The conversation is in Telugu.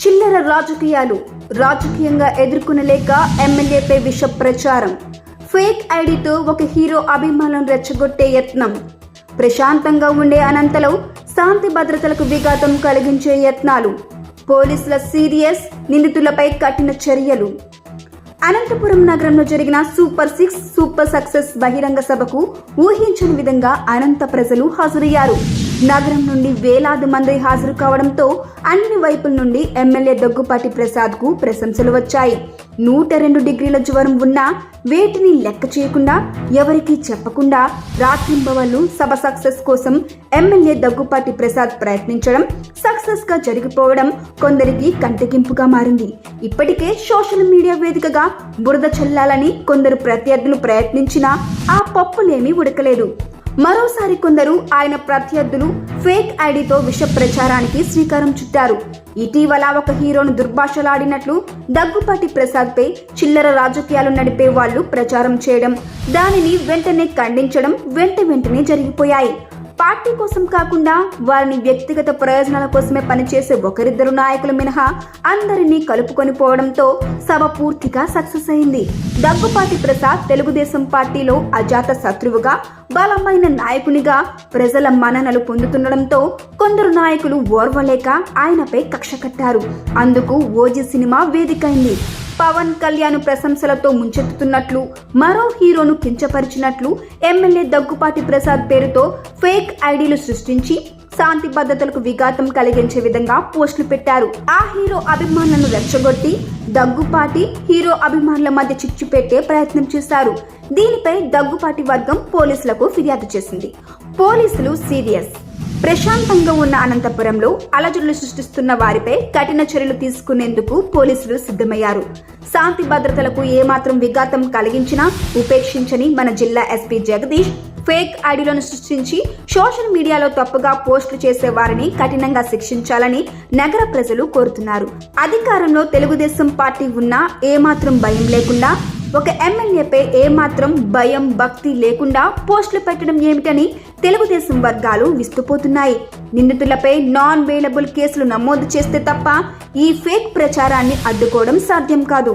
చిల్లర రాజకీయాలు రాజకీయంగా ఎదుర్కొనలేక ఎమ్మెల్యేపై విష ప్రచారం. ఫేక్ ఐడితో ఒక హీరో అభిమానం రెచ్చగొట్టే యత్నం. ప్రశాంతంగా ఉండే అనంతలో శాంతి భద్రతలకు విఘాతం కలిగించే యత్నాలు. పోలీసుల సీరియస్ నిందితులపై కఠిన చర్యలు. అనంతపురం నగరంలో జరిగిన సూపర్ సిక్స్ సూపర్ సక్సెస్ బహిరంగ సభకు ఊహించని విధంగా అనంత ప్రజలు హాజరయ్యారు. నగరం నుండి వేలాది మంది హాజరు కావడంతో అన్ని వైపుల నుండి ఎమ్మెల్యే దగ్గుపాటి ప్రసాద్కు ప్రశంసలు వచ్చాయి. నూట రెండు డిగ్రీల జ్వరం ఉన్నా వేటిని లెక్క చేయకుండా ఎవరికీ చెప్పకుండా రాత్రింబవళ్ళు సభ సక్సెస్ కోసం ఎమ్మెల్యే దగ్గుపాటి ప్రసాద్ ప్రయత్నించడం సక్సెస్గా జరిగిపోవడం కొందరికి కంటగింపుగా మారింది. ఇప్పటికే సోషల్ మీడియా వేదికగా బురద చల్లాలని కొందరు ప్రత్యర్థులు ప్రయత్నించినా ఆ పప్పులేమీ ఉడకలేదు. మరోసారి కొందరు ఆయన ప్రత్యర్థులు ఫేక్ ఐడితో విష ప్రచారానికి శ్రీకారం చుట్టారు. ఇటీవల ఒక హీరోను దుర్భాషలాడినట్లు దగ్గుపాటి ప్రసాద్ పై చిల్లర రాజకీయాలు నడిపే వాళ్ళు ప్రచారం చేయడం దానిని వెంటనే ఖండించడం వెంట వెంటనే జరిగిపోయాయి. పార్టీ కోసం కాకుండా వారిని వ్యక్తిగత ప్రయోజనాల కోసమే పనిచేసే ఒకరిద్దరు నాయకులు మినహా అందరినీ కలుపుకొని పోవడంతో సభ పూర్తిగా సక్సెస్ అయింది. దగ్గుపాటి ప్రసాద్ తెలుగుదేశం పార్టీలో అజాత శత్రువుగా బలమైన నాయకునిగా ప్రజల మన్ననలు పొందుతుండడంతో కొందరు నాయకులు ఓర్వలేక ఆయనపై కక్ష కట్టారు. అందుకు ఓజీ సినిమా వేదికైంది. పవన్ కళ్యాణ్ ప్రశంసలతో ముంచెత్తుతున్నట్లు మరో హీరోను కించపరిచినట్లు ఎమ్మెల్యే దగ్గుపాటి ప్రసాద్ పేరుతో ఫేక్ ఐడీలు సృష్టించి శాంతి భద్రతలకు విఘాతం కలిగించే విధంగా పోస్టులు పెట్టారు. ఆ హీరో అభిమానులను రెచ్చగొట్టి దగ్గుపాటి హీరో అభిమానుల మధ్య చిచ్చు పెట్టే ప్రయత్నం చేశారు. దీనిపై దగ్గుపాటి వర్గం పోలీసులకు ఫిర్యాదు చేసింది. పోలీసులు సీరియస్. ప్రశాంతంగా ఉన్న అనంతపురంలో అలజడులు సృష్టిస్తున్న వారిపై కఠిన చర్యలు తీసుకునేందుకు పోలీసులు సిద్ధమయ్యారు. శాంతి భద్రతలకు ఏమాత్రం విఘాతం కలిగించినా ఉపేక్షించని మన జిల్లా ఎస్పీ జగదీష్ ఫేక్ ఐడీలను సృష్టించి సోషల్ మీడియాలో తప్పుగా పోస్టులు చేసే వారిని కఠినంగా శిక్షించాలని నగర ప్రజలు కోరుతున్నారు. అధికారంలో తెలుగుదేశం పార్టీ ఉన్నా ఏమాత్రం భయం లేకుండా ఒక ఎమ్మెల్యేపై ఏమాత్రం భయం భక్తి లేకుండా పోస్టులు పెట్టడం ఏమిటని తెలుగుదేశం వర్గాలు విస్తుపోతున్నాయి. నిందితులపై నాన్ వేలబుల్ కేసులు నమోదు చేస్తే తప్ప ఈ ఫేక్ ప్రచారాన్ని అడ్డుకోవడం సాధ్యం కాదు.